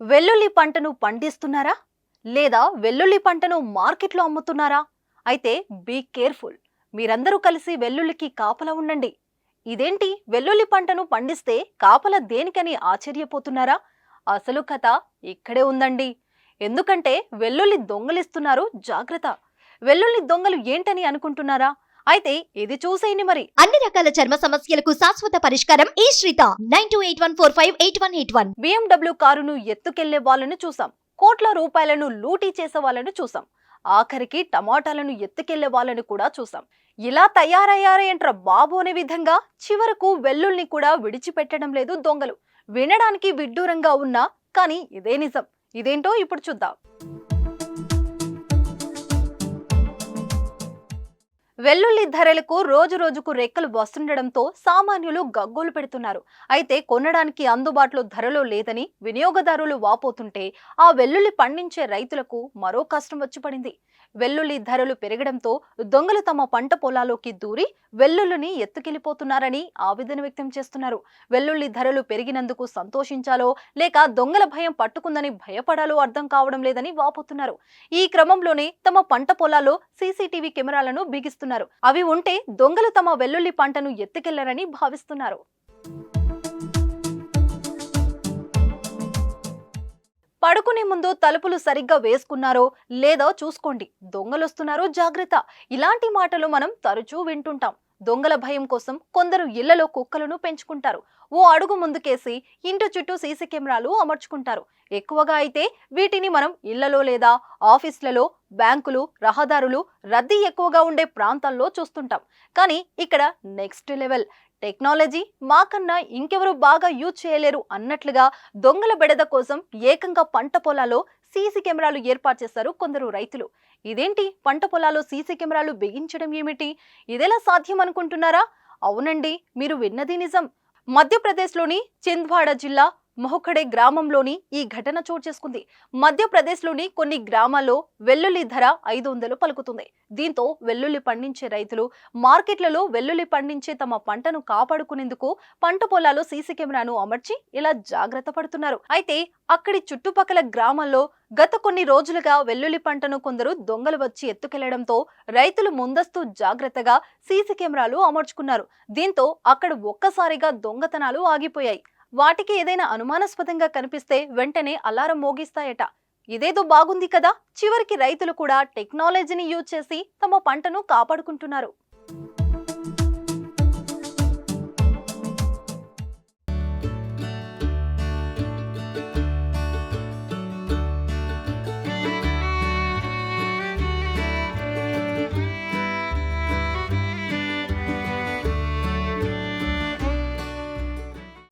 వెల్లుల్లి పంటను పండిస్తున్నారా? లేదా వెల్లుల్లి పంటను మార్కెట్లో అమ్ముతున్నారా? అయితే బీ కేర్ఫుల్. మీరందరూ కలిసి వెల్లుల్లికి కాపలా ఉండండి. ఇదేంటి? వెల్లుల్లి పంటను పండిస్తే కాపల దేనికని ఆశ్చర్యపోతున్నారా? అసలు కథ ఇక్కడే ఉందండి. ఎందుకంటే వెల్లుల్లి దొంగలిస్తున్నారు జాగ్రత్త. వెల్లుల్లి దొంగలు ఏంటని అనుకుంటున్నారా? అయితే ఇది చూసేయండి మరి. అన్ని రకాల చర్మ సమస్యలకు శాశ్వత పరిష్కారం ఈ శ్రీత. Nine two eight one four five eight one eight one. BMW కారును ఎత్తుకెళ్ళే వాళ్ళను చూసాం. కోట్ల రూపాయలను లూటీ చేసే వాళ్ళను చూసాం. ఆఖరికి టమాటాలను ఎత్తుకెళ్ళే వాళ్ళను కూడా చూసాం. ఇలా తయారయ్యారేంట్రా బాబు అనే విధంగా? చివరకు వెల్లుల్ని కూడా విడిచిపెట్టడం లేదు దొంగలు. వినడానికి విడ్డూరంగా ఉన్నా కానీ ఇదే నిజం. ఇదేంటో ఇప్పుడు చూద్దాం. వెల్లుల్లి ధరలకు రోజు రోజుకు రెక్కలు వస్తుండడంతో సామాన్యులు గగ్గోలు పెడుతున్నారు. అయితే కొనడానికి అందుబాటులో ధరలో లేదని వినియోగదారులు వాపోతుంటే ఆ వెల్లుల్లి పండించే రైతులకు మరో కష్టం వచ్చి పడింది. వెల్లుల్లి ధరలు పెరగడంతో దొంగలు తమ పంట పొలాల్లోకి దూరి వెల్లుల్లిని ఎత్తుకెళ్ళిపోతున్నారని ఆవేదన వ్యక్తం చేస్తున్నారు. వెల్లుల్లి ధరలు పెరిగినందుకు సంతోషించాలో లేక దొంగల భయం పట్టుకుందని భయపడాలో అర్థం కావడం లేదని వాపోతున్నారు. ఈ క్రమంలోనే తమ పంట పొలాల్లో సీసీటీవీ కెమెరాలను బిగిస్తున్నారు. అవి ఉంటే దొంగలు తమ వెల్లుల్లి పంటను ఎత్తుకెళ్ళరని భావిస్తున్నారు. పడుకునే ముందు తలుపులు సరిగ్గా వేసుకున్నారో లేదో చూసుకోండి. దొంగలొస్తున్నారో జాగ్రత్త. ఇలాంటి మాటలు మనం తరచూ వింటుంటాం. దొంగల భయం కోసం కొందరు ఇళ్ళలో కుక్కలను పెంచుకుంటారు. ఓ అడుగు ముందుకేసి ఇంటి చుట్టూ సీసీ కెమెరాలు అమర్చుకుంటారు. ఎక్కువగా అయితే వీటిని మనం ఇళ్ళలో లేదా ఆఫీస్లలో బ్యాంకులు రహదారులు రద్దీ ఎక్కువగా ఉండే ప్రాంతాల్లో చూస్తుంటాం. కానీ ఇక్కడ నెక్స్ట్ లెవెల్. టెక్నాలజీ మాకన్నా ఇంకెవరు బాగా యూజ్ చేయలేరు అన్నట్లుగా దొంగల బెడద కోసం ఏకంగా పంట పొలాల్లో సీసీ కెమెరాలు ఏర్పాటు చేశారు కొందరు రైతులు. ఇదేంటి? పంట పొలాల్లో సీసీ కెమెరాలు బిగించడం ఏమిటి? ఇదెలా సాధ్యం అనుకుంటున్నారా? అవునండి మీరు విన్నది నిజం. మధ్యప్రదేశ్లోని చింద్వాడ జిల్లా మొహఖడే గ్రామంలోని ఈ ఘటన చోటు చేసుకుంది. మధ్యప్రదేశ్లోని కొన్ని గ్రామాల్లో వెల్లుల్లి ధర ఐదు వందలు పలుకుతుంది. దీంతో వెల్లుల్లి పండించే రైతులు మార్కెట్లలో వెల్లుల్లి పండించే తమ పంటను కాపాడుకునేందుకు పంట పొలాల్లో సీసీ కెమెరాను అమర్చి ఇలా జాగ్రత్త పడుతున్నారు. అయితే అక్కడి చుట్టుపక్కల గ్రామాల్లో గత కొన్ని రోజులుగా వెల్లుల్లి పంటను కొందరు దొంగలు వచ్చి ఎత్తుకెళ్ళడంతో రైతులు ముందస్తు జాగ్రత్తగా సీసీ కెమెరాలు అమర్చుకున్నారు. దీంతో అక్కడ ఒక్కసారిగా దొంగతనాలు ఆగిపోయాయి. వాటికి ఏదైనా అనుమానాస్పదంగా కనిపిస్తే వెంటనే అలారం మోగిస్తాయట. ఇదేదో బాగుంది కదా! చివరికి రైతులు కూడా టెక్నాలజీని యూజ్ చేసి తమ పంటను కాపాడుకుంటున్నారు.